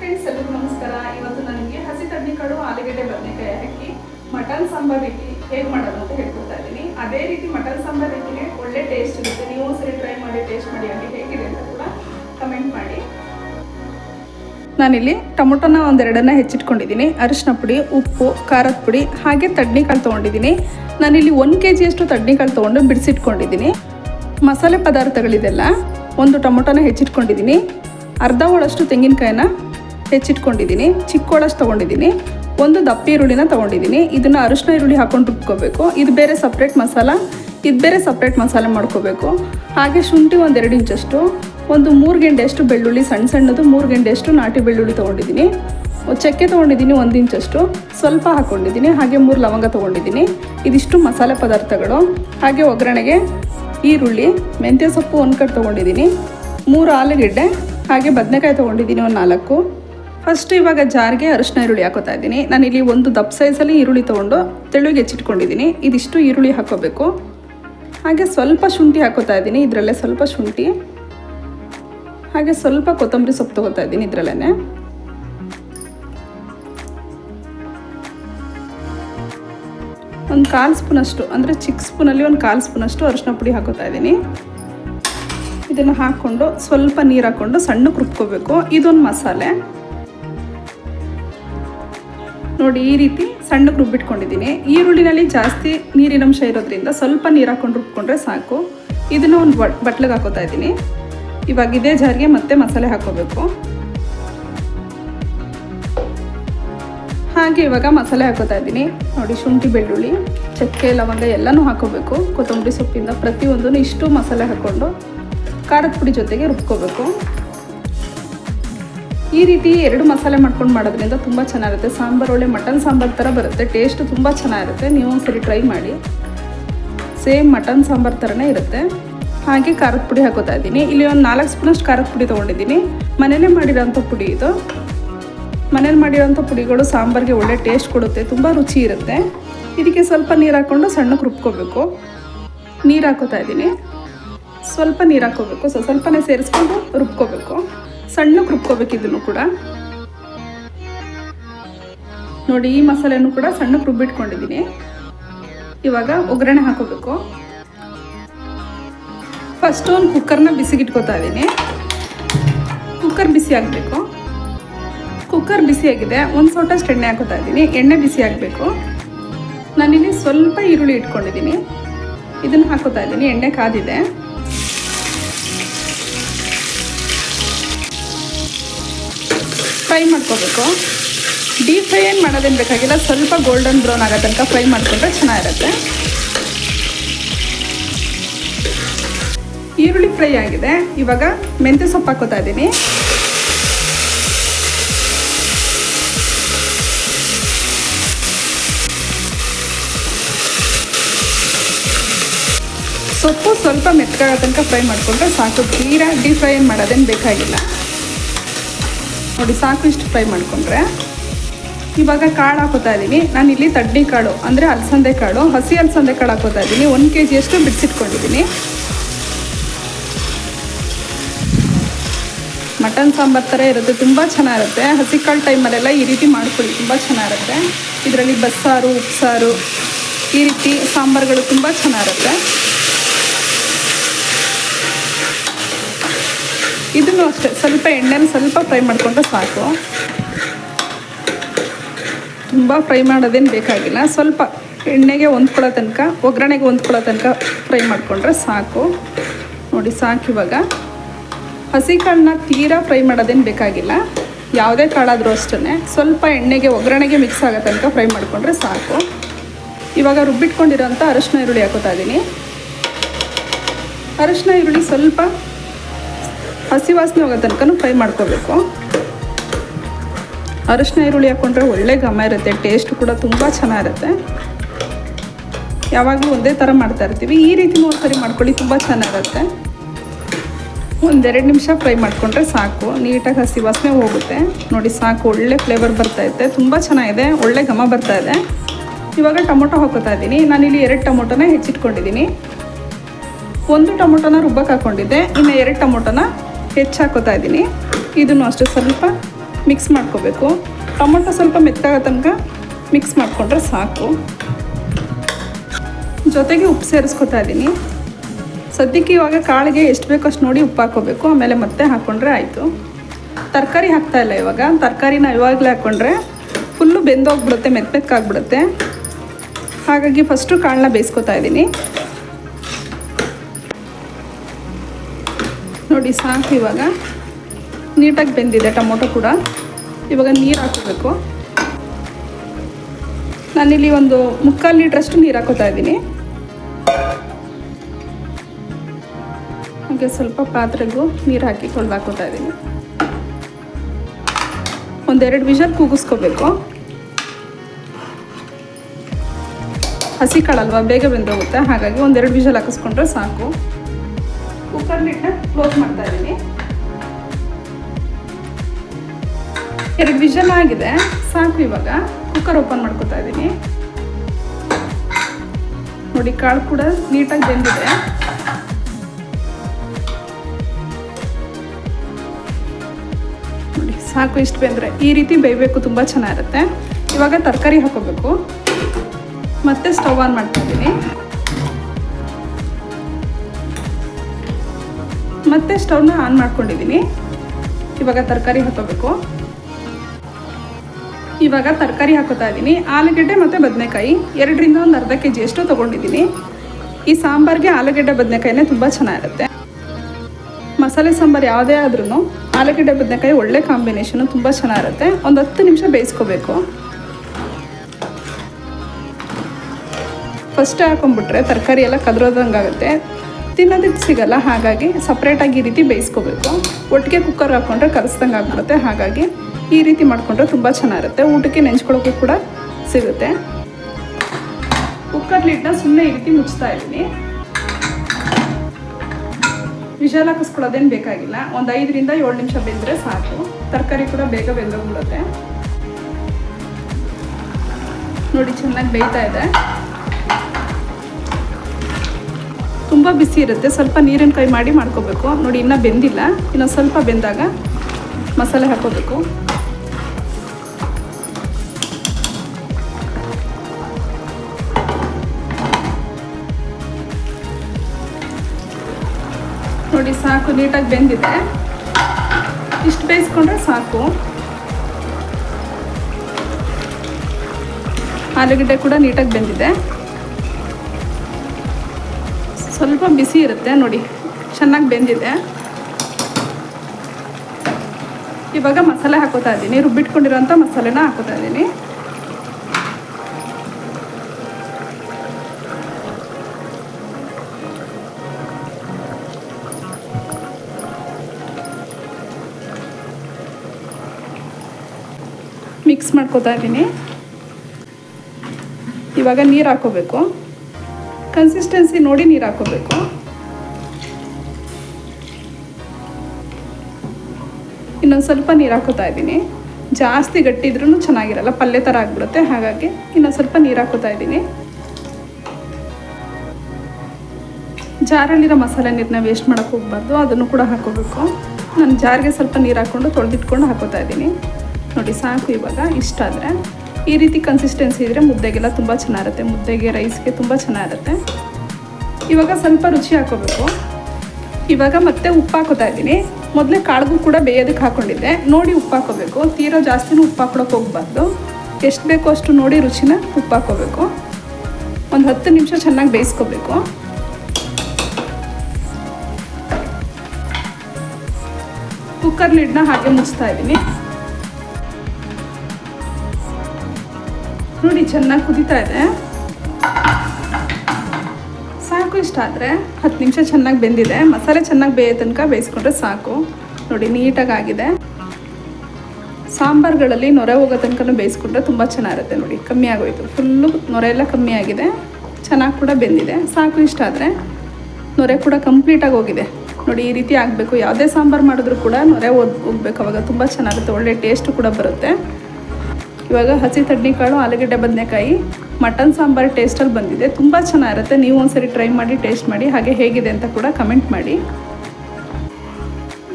Friends ಎಲ್ಲರಿಗೂ ನಮಸ್ಕಾರ. ಇವತ್ತು ನನಗೆ ಹಸಿ ತಡ್ನಿಕಾಳು ಆಲೂಗಡ್ಡೆ ಬದನೆಕಾಯಿ ಹಾಕಿ, ಮಟನ್ ಸಾಂಬಾರ್ ರೀತಿ ಹೇಗೆ ಮಾಡೋದು ಅಂತ ಹೇಳ್ಕೊಡ್ತಾ ಇದ್ದೀನಿ. ಅದೇ ರೀತಿ ಮಟನ್ ಸಾಂಬಾರ್ ರೀತಿಗೆ ಒಳ್ಳೆ ಟೇಸ್ಟ್ ಇರುತ್ತೆ. ನೀವು ಒಂದ್ಸರಿ ಟ್ರೈ ಮಾಡಿ ಟೇಸ್ಟ್ ಮಾಡಿ ಹಾಗೆ ಹೇಗಿದೆ ಅಂತ ಕೂಡ ಕಮೆಂಟ್ ಮಾಡಿ. ನಾನಿಲ್ಲಿ ಟೊಮೊಟೊನ ಒಂದೆರಡನ್ನ ಹೆಚ್ಚಿಟ್ಕೊಂಡಿದ್ದೀನಿ. ಅರಿಶಿನ ಪುಡಿ, ಉಪ್ಪು, ಖಾರದ ಪುಡಿ, ಹಾಗೆ ತಡ್ನಿಕಾಳು ತೊಗೊಂಡಿದ್ದೀನಿ. ನಾನಿಲ್ಲಿ ಒಂದು ಕೆ ಜಿಯಷ್ಟು ತಡ್ನಿಕಾಳು ತೊಗೊಂಡು ಬಿಡಿಸಿಟ್ಕೊಂಡಿದ್ದೀನಿ. ಮಸಾಲೆ ಪದಾರ್ಥಗಳಿದೆಲ್ಲ ಒಂದು ಟೊಮೊಟೊನ ಹೆಚ್ಚಿಟ್ಕೊಂಡಿದ್ದೀನಿ. ಅರ್ಧ ಹೋಳಷ್ಟು ತೆಂಗಿನಕಾಯಿನ ಹೆಚ್ಚಿಟ್ಕೊಂಡಿದ್ದೀನಿ, ಚಿಕ್ಕೋಳಷ್ಟು ತೊಗೊಂಡಿದ್ದೀನಿ. ಒಂದು ದಪ್ಪ ಈರುಳ್ಳಿನ ತೊಗೊಂಡಿದ್ದೀನಿ. ಇದನ್ನು ಅರಿಶಿನ ಈರುಳ್ಳಿ ಹಾಕೊಂಡು ರುಬ್ಕೋಬೇಕು. ಇದು ಬೇರೆ ಸಪ್ರೇಟ್ ಮಸಾಲ. ಇದು ಬೇರೆ ಸಪ್ರೇಟ್ ಮಸಾಲೆ ಮಾಡ್ಕೋಬೇಕು. ಹಾಗೆ ಶುಂಠಿ ಒಂದೆರಡು ಇಂಚಷ್ಟು, ಒಂದು ಮೂರು ಗೆಂಡೆಯಷ್ಟು ಬೆಳ್ಳುಳ್ಳಿ ಸಣ್ಣ ಸಣ್ಣದು ಮೂರು ಗೆಂಡೆಯಷ್ಟು ನಾಟಿ ಬೆಳ್ಳುಳ್ಳಿ ತೊಗೊಂಡಿದ್ದೀನಿ. ಚಕ್ಕೆ ತೊಗೊಂಡಿದ್ದೀನಿ ಒಂದು ಇಂಚಷ್ಟು, ಸ್ವಲ್ಪ ಹಾಕ್ಕೊಂಡಿದ್ದೀನಿ ಹಾಗೆ ಮೂರು ಲವಂಗ ತೊಗೊಂಡಿದ್ದೀನಿ. ಇದಿಷ್ಟು ಮಸಾಲೆ ಪದಾರ್ಥಗಳು. ಹಾಗೆ ಒಗ್ಗರಣೆಗೆ ಈರುಳ್ಳಿ, ಮೆಂತ್ಯ ಸೊಪ್ಪು ಒಂದು ಕಟ್ ತೊಗೊಂಡಿದ್ದೀನಿ. ಮೂರು ಆಲೂಗೆಡ್ಡೆ, ಹಾಗೆ ಬದನೆಕಾಯಿ ತೊಗೊಂಡಿದ್ದೀನಿ ಒಂದು ನಾಲ್ಕು. ಫಸ್ಟ್ ಇವಾಗ ಜಾರಿಗೆ ಅರಿಶಿನ ಈರುಳ್ಳಿ ಹಾಕೋತಾ ಇದ್ದೀನಿ. ಇಲ್ಲಿ ಒಂದು ದಪ್ಪ ಸೈಜಲ್ಲಿ ಈರುಳ್ಳಿ ತೊಗೊಂಡು ತೆಳುಗೆ ಹೆಚ್ಚಿಟ್ಕೊಂಡಿದ್ದೀನಿ ಇದಿಷ್ಟು ಈರುಳ್ಳಿ ಹಾಕೋಬೇಕು. ಹಾಗೆ ಸ್ವಲ್ಪ ಶುಂಠಿ ಹಾಕೋತಾ ಇದ್ದೀನಿ ಇದರಲ್ಲೇ ಸ್ವಲ್ಪ ಶುಂಠಿ. ಹಾಗೆ ಸ್ವಲ್ಪ ಕೊತ್ತಂಬರಿ ಸೊಪ್ಪು ತೊಗೋತಾ ಇದ್ದೀನಿ ಇದರಲ್ಲೇ ಒಂದು ಕಾಲು ಸ್ಪೂನಷ್ಟು, ಅಂದರೆ ಚಿಕ್ಕ ಸ್ಪೂನಲ್ಲಿ ಒಂದು ಕಾಲು ಸ್ಪೂನಷ್ಟು ಅರಿಶಿನ ಪುಡಿ ಹಾಕೋತಾ ಇದ್ದೀನಿ. ಇದನ್ನು ಹಾಕ್ಕೊಂಡು ಸ್ವಲ್ಪ ನೀರು ಹಾಕ್ಕೊಂಡು ಸಣ್ಣಕ್ಕೆ ರುಬ್ಕೋಬೇಕು. ಇದೊಂದು ಮಸಾಲೆ. ನೋಡಿ ಈ ರೀತಿ ಸಣ್ಣಕ್ಕೆ ರುಬ್ಬಿಟ್ಕೊಂಡಿದ್ದೀನಿ. ಈರುಳ್ಳಿನಲ್ಲಿ ಜಾಸ್ತಿ ನೀರಿನಂಶ ಇರೋದ್ರಿಂದ ಸ್ವಲ್ಪ ನೀರು ಹಾಕೊಂಡು ರುಬ್ಕೊಂಡ್ರೆ ಸಾಕು. ಇದನ್ನು ಒಂದು ಬಟ್ ಬಟ್ಲಿಗೆ ಹಾಕೋತಾ ಇದ್ದೀನಿ. ಇವಾಗ ಇದೇ ಜಾರಿಗೆ ಮತ್ತೆ ಮಸಾಲೆ ಹಾಕೋಬೇಕು. ಹಾಗೆ ಇವಾಗ ಮಸಾಲೆ ಹಾಕೋತಾ ಇದ್ದೀನಿ. ನೋಡಿ ಶುಂಠಿ, ಬೆಳ್ಳುಳ್ಳಿ, ಚಕ್ಕೆ, ಲವಂಗ ಎಲ್ಲನೂ ಹಾಕೋಬೇಕು. ಕೊತ್ತಂಬರಿ ಸೊಪ್ಪಿಂದ ಪ್ರತಿಯೊಂದೂ ಇಷ್ಟು ಮಸಾಲೆ ಹಾಕ್ಕೊಂಡು ಖಾರದ ಪುಡಿ ಜೊತೆಗೆ ರುಬ್ಕೋಬೇಕು. ಈ ರೀತಿ ಎರಡು ಮಸಾಲೆ ಮಾಡ್ಕೊಂಡು ಮಾಡೋದ್ರಿಂದ ತುಂಬ ಚೆನ್ನಾಗಿರುತ್ತೆ. ಸಾಂಬಾರು ಒಳ್ಳೆ ಮಟನ್ ಸಾಂಬಾರು ಥರ ಬರುತ್ತೆ. ಟೇಸ್ಟ್ ತುಂಬ ಚೆನ್ನಾಗಿರುತ್ತೆ. ನೀವು ಒಂದ್ಸರಿ ಟ್ರೈ ಮಾಡಿ. ಸೇಮ್ ಮಟನ್ ಸಾಂಬಾರು ಥರನೇ ಇರುತ್ತೆ. ಹಾಗೆ ಖಾರದ ಪುಡಿ ಹಾಕೋತಾ ಇದ್ದೀನಿ. ಇಲ್ಲಿ ಒಂದು ನಾಲ್ಕು ಸ್ಪೂನಷ್ಟು ಖಾರದ ಪುಡಿ ತೊಗೊಂಡಿದ್ದೀನಿ. ಮನೇಲೇ ಮಾಡಿರೋಂಥ ಪುಡಿ ಇದು. ಮನೇಲಿ ಮಾಡಿರೋಂಥ ಪುಡಿಗಳು ಸಾಂಬಾರಿಗೆ ಒಳ್ಳೆ ಟೇಸ್ಟ್ ಕೊಡುತ್ತೆ. ತುಂಬ ರುಚಿ ಇರುತ್ತೆ. ಇದಕ್ಕೆ ಸ್ವಲ್ಪ ನೀರು ಹಾಕ್ಕೊಂಡು ಸಣ್ಣಕ್ಕೆ ರುಬ್ಕೋಬೇಕು. ನೀರು ಹಾಕೋತಾ ಇದ್ದೀನಿ. ಸ್ವಲ್ಪ ನೀರು ಹಾಕೋಬೇಕು. ಸೊ, ಸ್ವಲ್ಪನೇ ಸೇರಿಸ್ಕೊಂಡು ರುಬ್ಕೋಬೇಕು. ಸಣ್ಣಕ್ಕೆ ರುಬ್ಕೋಬೇಕು ಇದನ್ನು ಕೂಡ. ನೋಡಿ, ಈ ಮಸಾಲೆನೂ ಕೂಡ ಸಣ್ಣ ರುಬ್ಬಿಟ್ಕೊಂಡಿದ್ದೀನಿ ಇವಾಗ ಒಗ್ಗರಣೆ ಹಾಕೋಬೇಕು. ಫಸ್ಟ್ ಒಂದು ಕುಕ್ಕರ್ನ ಬಿಸಿಗಿಟ್ಕೋತಾ ಇದ್ದೀನಿ. ಕುಕ್ಕರ್ ಬಿಸಿ ಆಗಬೇಕು. ಕುಕ್ಕರ್ ಬಿಸಿಯಾಗಿದೆ ಒಂದು ಸೋಟಷ್ಟು ಎಣ್ಣೆ ಹಾಕೋತಾ ಇದ್ದೀನಿ. ಎಣ್ಣೆ ಬಿಸಿ ಆಗಬೇಕು. ನಾನಿಲ್ಲಿ ಸ್ವಲ್ಪ ಈರುಳ್ಳಿ ಇಟ್ಕೊಂಡಿದ್ದೀನಿ. ಇದನ್ನು ಹಾಕೋತಾ ಇದ್ದೀನಿ. ಎಣ್ಣೆ ಕಾದಿದೆ. ಫ್ರೈ ಮಾಡ್ಕೋಬೇಕು. ಡೀಪ್ ಫ್ರೈ ಏನು ಮಾಡೋದೇನು ಬೇಕಾಗಿಲ್ಲ, ಸ್ವಲ್ಪ ಗೋಲ್ಡನ್ ಬ್ರೌನ್ ಆಗೋ ತನಕ ಫ್ರೈ ಮಾಡಿಕೊಂಡ್ರೆ ಚೆನ್ನಾಗಿರುತ್ತೆ. ಈರುಳ್ಳಿ ಫ್ರೈ ಆಗಿದೆ. ಇವಾಗ ಮೆಂತ್ಯ ಸೊಪ್ಪು ಹಾಕೋತಾ ಇದ್ದೀನಿ. ಸೊಪ್ಪು ಸ್ವಲ್ಪ ಮೆತ್ತಗಾಗೋ ತನಕ ಫ್ರೈ ಮಾಡಿಕೊಂಡ್ರೆ ಸಾಕು. ತೀರಾ ಡೀಪ್ ಫ್ರೈ ಏನು ಮಾಡೋದೇನು ಬೇಕಾಗಿಲ್ಲ. ನೋಡಿ ಸಾಕು ಇಷ್ಟು ಫ್ರೈ ಮಾಡಿಕೊಂಡ್ರೆ. ಇವಾಗ ಕಾಳು ಹಾಕೋತಾ ಇದ್ದೀನಿ. ನಾನು ಇಲ್ಲಿ ತಡ್ಡಿ ಕಾಳು, ಅಂದರೆ ಅಲಸಂದೆ ಕಾಳು, ಹಸಿ ಅಲಸಂದೆ ಕಾಳು ಹಾಕೋತಾ ಇದ್ದೀನಿ. ಒಂದು ಕೆ ಜಿಯಷ್ಟು ಬಿಡಿಸಿಟ್ಕೊಂಡಿದ್ದೀನಿ. ಮಟನ್ ಸಾಂಬಾರು ಥರ ಇರುತ್ತೆ, ತುಂಬ ಚೆನ್ನಾಗಿರುತ್ತೆ. ಹಸಿ ಕಾಳು ಟೈಮಲ್ಲೆಲ್ಲ ಈ ರೀತಿ ಮಾಡ್ಕೊಳ್ಳಿ, ತುಂಬ ಚೆನ್ನಾಗಿರುತ್ತೆ. ಇದರಲ್ಲಿ ಬಸ್ಸಾರು, ಉಪ್ಸಾರು, ಈ ರೀತಿ ಸಾಂಬಾರುಗಳು ತುಂಬ ಚೆನ್ನಾಗಿರುತ್ತೆ. ಇದನ್ನು ಅಷ್ಟೇ, ಸ್ವಲ್ಪ ಎಣ್ಣೆನ ಸ್ವಲ್ಪ ಫ್ರೈ ಮಾಡಿಕೊಂಡ್ರೆ ಸಾಕು. ತುಂಬ ಫ್ರೈ ಮಾಡೋದೇನು ಬೇಕಾಗಿಲ್ಲ. ಸ್ವಲ್ಪ ಎಣ್ಣೆಗೆ ಹೊಂದ್ಕೊಳ್ಳೋ ತನಕ, ಒಗ್ಗರಣೆಗೆ ಹೊಂದ್ಕೊಳ್ಳೋ ತನಕ ಫ್ರೈ ಮಾಡಿಕೊಂಡ್ರೆ ಸಾಕು. ನೋಡಿ, ಸಾಕು ಇವಾಗ. ಹಸಿ ಕಾಳನ್ನ ತೀರಾ ಫ್ರೈ ಮಾಡೋದೇನು ಬೇಕಾಗಿಲ್ಲ. ಯಾವುದೇ ಕಾಳಾದರೂ ಅಷ್ಟೇ ಸ್ವಲ್ಪ ಎಣ್ಣೆಗೆ, ಒಗ್ಗರಣೆಗೆ ಮಿಕ್ಸ್ ಆಗೋ ತನಕ ಫ್ರೈ ಮಾಡಿಕೊಂಡ್ರೆ ಸಾಕು. ಇವಾಗ ರುಬ್ಬಿಟ್ಕೊಂಡಿರೋಂಥ ಅರಶಿನ ಈರುಳ್ಳಿ ಹಾಕೋತಾ ಇದ್ದೀನಿ ಅರಶಿನ ಈರುಳ್ಳಿ ಸ್ವಲ್ಪ ಹಸಿ ವಾಸನೆ ಹೋಗೋ ತನಕ ಫ್ರೈ ಮಾಡ್ಕೋಬೇಕು. ಅರಶಿನ ಈರುಳ್ಳಿ ಹಾಕ್ಕೊಂಡ್ರೆ ಒಳ್ಳೆ ಘಮ ಇರುತ್ತೆ ಟೇಸ್ಟ್ ಕೂಡ ತುಂಬ ಚೆನ್ನಾಗಿರುತ್ತೆ. ಯಾವಾಗಲೂ ಒಂದೇ ಥರ ಮಾಡ್ತಾ ಇರ್ತೀವಿ. ಈ ರೀತಿ ಮೂರು ಸರಿ ಮಾಡ್ಕೊಳ್ಳಿ, ತುಂಬ ಚೆನ್ನಾಗಿರುತ್ತೆ. ಒಂದೆರಡು ನಿಮಿಷ ಫ್ರೈ ಮಾಡಿಕೊಂಡ್ರೆ ಸಾಕು. ನೀಟಾಗಿ ಹಸಿ ವಾಸನೆ ಹೋಗುತ್ತೆ. ನೋಡಿ, ಸಾಕು, ಒಳ್ಳೆ ಫ್ಲೇವರ್ ಬರ್ತಾ ಇದೆ ತುಂಬ ಚೆನ್ನಾಗಿದೆ, ಒಳ್ಳೆ ಘಮ ಬರ್ತಾ ಇದೆ. ಇವಾಗ ಟೊಮೊಟೊ ಹಾಕೋತಾ ಇದ್ದೀನಿ. ನಾನಿಲ್ಲಿ ಎರಡು ಟೊಮೊಟೊನ ಹೆಚ್ಚಿಟ್ಕೊಂಡಿದ್ದೀನಿ. ಒಂದು ಟೊಮೊಟೊನ ರುಬ್ಬಕ್ಕೆ ಹಾಕ್ಕೊಂಡಿದ್ದೆ ಇನ್ನು ಎರಡು ಟೊಮೊಟೊನ ಹೆಚ್ಚು ಹಾಕೋತಾ ಇದ್ದೀನಿ ಇದನ್ನು ಅಷ್ಟೇ ಸ್ವಲ್ಪ ಮಿಕ್ಸ್ ಮಾಡ್ಕೋಬೇಕು. ಟೊಮೊಟೊ ಸ್ವಲ್ಪ ಮೆತ್ತಾಗೋ ತನಕ ಮಿಕ್ಸ್ ಮಾಡಿಕೊಂಡ್ರೆ ಸಾಕು. ಜೊತೆಗೆ ಉಪ್ಪು ಸೇರಿಸ್ಕೊತಾ ಇದ್ದೀನಿ. ಸದ್ಯಕ್ಕೆ ಇವಾಗ ಕಾಳಿಗೆ ಎಷ್ಟು ಬೇಕೋ ಅಷ್ಟು ನೋಡಿ ಉಪ್ಪು ಹಾಕೋಬೇಕು. ಆಮೇಲೆ ಮತ್ತೆ ಹಾಕ್ಕೊಂಡ್ರೆ ಆಯಿತು. ತರಕಾರಿ ಹಾಕ್ತಾ ಇಲ್ಲ ಇವಾಗ. ತರಕಾರಿನ ಇವಾಗಲೇ ಹಾಕ್ಕೊಂಡ್ರೆ ಫುಲ್ಲು ಬೆಂದೋಗ್ಬಿಡುತ್ತೆ ಮೆತ್ತ ಹಾಗಾಗಿ ಫಸ್ಟು ಕಾಳನ್ನ ಬೇಯಿಸ್ಕೊತಾ ಇದ್ದೀನಿ. ನೋಡಿ ಸಾಕು ಇವಾಗ. ನೀಟಾಗಿ ಬೆಂದಿದೆ ಟೊಮೊಟೊ ಕೂಡ. ಇವಾಗ ನೀರು ಹಾಕಬೇಕು. ನಾನಿಲ್ಲಿ ಒಂದು ಮುಕ್ಕಾಲು ಲೀಟ್ರಷ್ಟು ನೀರು ಹಾಕೋತಾ ಇದ್ದೀನಿ. ಹಾಗೆ ಸ್ವಲ್ಪ ಪಾತ್ರೆಗೂ ನೀರು ಹಾಕಿ ತೊಳೆದು ಹಾಕೋತಾ ಇದ್ದೀನಿ. ಒಂದೆರಡು ವಿಷಲ್ ಕೂಗಿಸ್ಕೋಬೇಕು. ಹಸಿ ಕಾಳಲ್ವಾ? ಬೇಗ ಬೆಂದೋಗುತ್ತೆ. ಹಾಗಾಗಿ ಒಂದೆರಡು ವಿಷಲ್ ಹಾಕಿಸ್ಕೊಂಡ್ರೆ ಸಾಕು. ಕುಕ್ಕರ್ ಲಿಡ್ನ ಕ್ಲೋಸ್ ಮಾಡ್ತಾ ಇದ್ದೀನಿ. ಎರಡು ವಿಷನ್ ಆಗಿದೆ, ಸಾಕು ಇವಾಗ. ಕುಕ್ಕರ್ ಓಪನ್ ಮಾಡ್ಕೊತಾ ಇದ್ದೀನಿ. ನೋಡಿ, ಕಾಳು ಕೂಡ ನೀಟಾಗಿ ಬೆಂದಿದೆ. ನೋಡಿ, ಸಾಕು ಇಷ್ಟು ಬೆಂದರೆ. ಈ ರೀತಿ ಬೇಯಬೇಕು, ತುಂಬ ಚೆನ್ನಾಗಿರುತ್ತೆ. ಇವಾಗ ತರಕಾರಿ ಹಾಕೋಬೇಕು. ಮತ್ತೆ ಸ್ಟವ್ ಆನ್ ಮಾಡ್ತಾ ಇದ್ದೀನಿ. ಮತ್ತೆ ಸ್ಟವ್ನ ಆನ್ ಮಾಡ್ಕೊಂಡಿದ್ದೀನಿ. ಇವಾಗ ತರಕಾರಿ ಹಾಕೋಬೇಕು. ಇವಾಗ ತರಕಾರಿ ಹಾಕೋತಾ ಇದ್ದೀನಿ. ಆಲೂಗಡ್ಡೆ ಮತ್ತು ಬದನೆಕಾಯಿ. ಎರಡರಿಂದ ಒಂದು ಅರ್ಧ ಕೆ ಜಿ ಎಷ್ಟು ತೊಗೊಂಡಿದ್ದೀನಿ. ಈ ಸಾಂಬಾರಿಗೆ ಆಲೂಗಡ್ಡೆ ಬದನೆಕಾಯಿನೇ ತುಂಬ ಚೆನ್ನಾಗಿರುತ್ತೆ. ಮಸಾಲೆ ಸಾಂಬಾರು ಯಾವುದೇ ಆದ್ರೂ ಆಲೂಗಡ್ಡೆ ಬದನೆಕಾಯಿ ಒಳ್ಳೆ ಕಾಂಬಿನೇಷನು ತುಂಬ ಚೆನ್ನಾಗಿರುತ್ತೆ. ಒಂದು ಹತ್ತು ನಿಮಿಷ ಬೇಯಿಸ್ಕೋಬೇಕು. ಫಸ್ಟ್ ಹಾಕೊಂಡ್ಬಿಟ್ರೆ ತರಕಾರಿ ಎಲ್ಲ ಕದ್ರೋದಂಗಾಗುತ್ತೆ. ತಿನ್ನೋದಕ್ಕೆ ಸಿಗಲ್ಲ, ಹಾಗಾಗಿ ಸಪ್ರೇಟಾಗಿ ಈ ರೀತಿ ಬೇಯಿಸ್ಕೋಬೇಕು. ಒಟ್ಟಿಗೆ ಕುಕ್ಕರ್ ಹಾಕ್ಕೊಂಡ್ರೆ ಕಲಸ್ದಂಗೆ ಆಗ್ಬಿಡುತ್ತೆ, ಹಾಗಾಗಿ ಈ ರೀತಿ ಮಾಡಿಕೊಂಡ್ರೆ ತುಂಬ ಚೆನ್ನಾಗಿರುತ್ತೆ. ಊಟಕ್ಕೆ ನೆಂಚ್ಕೊಳ್ಳೋಕ್ಕೂ ಕೂಡ ಸಿಗುತ್ತೆ. ಕುಕ್ಕರ್ ಲಿಡ್ನ ಸುಮ್ಮನೆ ಈ ರೀತಿ ಮುಚ್ತಾ ಇದ್ದೀನಿ. ವಿಶಾಲ ಹಾಕಿಸ್ಕೊಳ್ಳೋದೇನು ಬೇಕಾಗಿಲ್ಲ. ಒಂದು ಐದರಿಂದ ಏಳು ನಿಮಿಷ ಬೆಂದರೆ ಸಾಕು. ತರಕಾರಿ ಕೂಡ ಬೇಗ ಬೆಂದೋಗ್ಬಿಡುತ್ತೆ. ನೋಡಿ, ಚೆನ್ನಾಗಿ ಬೇಯ್ತಾ ಇದೆ. ತುಂಬ ಬಿಸಿ ಇರುತ್ತೆ. ಸ್ವಲ್ಪ ನೀರಿನ ಕೈ ಮಾಡಿ ಮಾಡ್ಕೋಬೇಕು. ನೋಡಿ, ಇನ್ನೂ ಬೆಂದಿಲ್ಲ. ಇನ್ನೊಂದು ಸ್ವಲ್ಪ ಬೆಂದಾಗ ಮಸಾಲೆ ಹಾಕೋಬೇಕು. ನೋಡಿ, ಸಾಕು. ನೀಟಾಗಿ ಬೆಂದಿದೆ. ಇಷ್ಟು ಬೇಯಿಸ್ಕೊಂಡ್ರೆ ಸಾಕು. ಆಲೂಗಡ್ಡೆ ಕೂಡ ನೀಟಾಗಿ ಬೆಂದಿದೆ. ಸ್ವಲ್ಪ ಬಿಸಿ ಇರುತ್ತೆ ನೋಡಿ. ಚೆನ್ನಾಗಿ ಬೆಂದಿದೆ. ಇವಾಗ ಮಸಾಲೆ ಹಾಕೋತಾ ಇದ್ದೀನಿ. ರುಬ್ಬಿಟ್ಕೊಂಡಿರೋಂಥ ಮಸಾಲೆನ ಹಾಕೋತಾ ಇದ್ದೀನಿ. ಮಿಕ್ಸ್ ಮಾಡ್ಕೋತಾ ಇದ್ದೀನಿ. ಇವಾಗ ನೀರು ಹಾಕೋಬೇಕು. ಕನ್ಸಿಸ್ಟೆನ್ಸಿ ನೋಡಿ ನೀರು ಹಾಕೋಬೇಕು. ಇನ್ನೊಂದು ಸ್ವಲ್ಪ ನೀರು ಹಾಕೋತಾ ಇದ್ದೀನಿ. ಜಾಸ್ತಿ ಗಟ್ಟಿದ್ರೂ ಚೆನ್ನಾಗಿರಲ್ಲ, ಪಲ್ಯ ಥರ ಆಗಿಬಿಡುತ್ತೆ, ಹಾಗಾಗಿ ಇನ್ನೊಂದು ಸ್ವಲ್ಪ ನೀರು ಹಾಕೋತಾ ಇದ್ದೀನಿ. ಜಾರಲ್ಲಿರೋ ಮಸಾಲೆ ನೀರನ್ನ ವೇಸ್ಟ್ ಮಾಡೋಕ್ಕೆ ಹೋಗ್ಬಾರ್ದು, ಅದನ್ನು ಕೂಡ ಹಾಕೋಬೇಕು. ನಾನು ಜಾರಿಗೆ ಸ್ವಲ್ಪ ನೀರು ಹಾಕ್ಕೊಂಡು ತೊಳೆದಿಟ್ಕೊಂಡು ಹಾಕೋತಾ ಇದ್ದೀನಿ. ನೋಡಿ ಸಾಕು ಇವಾಗ, ಇಷ್ಟ ಆದರೆ. ಈ ರೀತಿ ಕನ್ಸಿಸ್ಟೆನ್ಸಿ ಇದ್ದರೆ ಮುದ್ದೆಗೆಲ್ಲ ತುಂಬ ಚೆನ್ನಾಗಿರುತ್ತೆ. ಮುದ್ದೆಗೆ ರೈಸ್ಗೆ ತುಂಬ ಚೆನ್ನಾಗಿರುತ್ತೆ. ಇವಾಗ ಸ್ವಲ್ಪ ರುಚಿ ಹಾಕೋಬೇಕು ಇವಾಗ ಮತ್ತೆ ಉಪ್ಪು ಹಾಕೋತಾ ಇದ್ದೀನಿ. ಮೊದಲೇ ಕಾಳಿಗೂ ಕೂಡ ಬೇಯೋದಕ್ಕೆ ಹಾಕ್ಕೊಂಡಿದ್ದೆ ನೋಡಿ ಉಪ್ಪು ಹಾಕೋಬೇಕು ತೀರಾ ಜಾಸ್ತಿನೂ ಉಪ್ಪು ಹಾಕೊಳಕ್ಕೆ ಹೋಗ್ಬಾರ್ದು. ಎಷ್ಟು ಬೇಕೋ ಅಷ್ಟು ನೋಡಿ ರುಚಿನ ಉಪ್ಪು ಹಾಕೋಬೇಕು ಒಂದು ಹತ್ತು ನಿಮಿಷ ಚೆನ್ನಾಗಿ ಬೇಯಿಸ್ಕೋಬೇಕು. ಕುಕ್ಕರ್ ಲಿಡ್ನ ಹಾಗೆ ಮುಚ್ತಾ ಇದ್ದೀನಿ. ನೋಡಿ, ಚೆನ್ನಾಗಿ ಕುದೀತಾ ಇದೆ. ಸಾಕು ಇಷ್ಟ ಆದರೆ. ಹತ್ತು ನಿಮಿಷ ಚೆನ್ನಾಗಿ ಬೆಂದಿದೆ. ಮಸಾಲೆ ಚೆನ್ನಾಗಿ ಬೇಯೋ ತನಕ ಬೇಯಿಸ್ಕೊಂಡ್ರೆ ಸಾಕು. ನೋಡಿ ನೀಟಾಗಿ ಆಗಿದೆ ಸಾಂಬಾರುಗಳಲ್ಲಿ ನೊರೆ ಹೋಗೋ ತನಕ ಬೇಯಿಸ್ಕೊಂಡ್ರೆ ತುಂಬ ಚೆನ್ನಾಗಿರುತ್ತೆ ನೋಡಿ. ಕಮ್ಮಿ ಆಗೋಯ್ತು. ಫುಲ್ಲು ನೊರೆ ಎಲ್ಲ ಕಮ್ಮಿ ಆಗಿದೆ. ಚೆನ್ನಾಗಿ ಕೂಡ ಬೆಂದಿದೆ. ಸಾಕು ಇಷ್ಟ ಆದರೆ. ನೊರೆ ಕೂಡ ಕಂಪ್ಲೀಟಾಗಿ ಹೋಗಿದೆ. ನೋಡಿ, ಈ ರೀತಿ ಆಗಬೇಕು. ಯಾವುದೇ ಸಾಂಬಾರು ಮಾಡಿದ್ರು ಕೂಡ ನೊರೆ ಹೋಗ್ಬೇಕು. ಅವಾಗ ತುಂಬ ಚೆನ್ನಾಗಿರುತ್ತೆ. ಒಳ್ಳೆ ಟೇಸ್ಟು ಕೂಡ ಬರುತ್ತೆ. ಇವಾಗ ಹಸಿ ತಡ್ನಿಕಾಳು ಆಲೂಗಡ್ಡೆ ಬದನೆಕಾಯಿ, ಮಟನ್ ಸಾಂಬಾರು ಟೇಸ್ಟಲ್ಲಿ ಬಂದಿದೆ. ತುಂಬ ಚೆನ್ನಾಗಿರುತ್ತೆ. ನೀವು ಒಂದ್ಸರಿ ಟ್ರೈ ಮಾಡಿ, ಟೇಸ್ಟ್ ಮಾಡಿ, ಹಾಗೆ ಹೇಗಿದೆ ಅಂತ ಕೂಡ ಕಮೆಂಟ್ ಮಾಡಿ.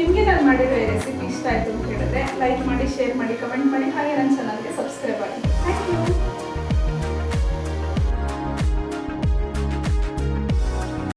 ನಿಮಗೆ ನಾನು ಮಾಡಿರೋ ರೆಸಿಪಿ ಇಷ್ಟ ಆಯಿತು ಅಂತ ಹೇಳಿದ್ರೆ ಲೈಕ್ ಮಾಡಿ ಶೇರ್ ಮಾಡಿ, ಕಮೆಂಟ್ ಮಾಡಿ, ಹಾಗೆ ನನ್ನ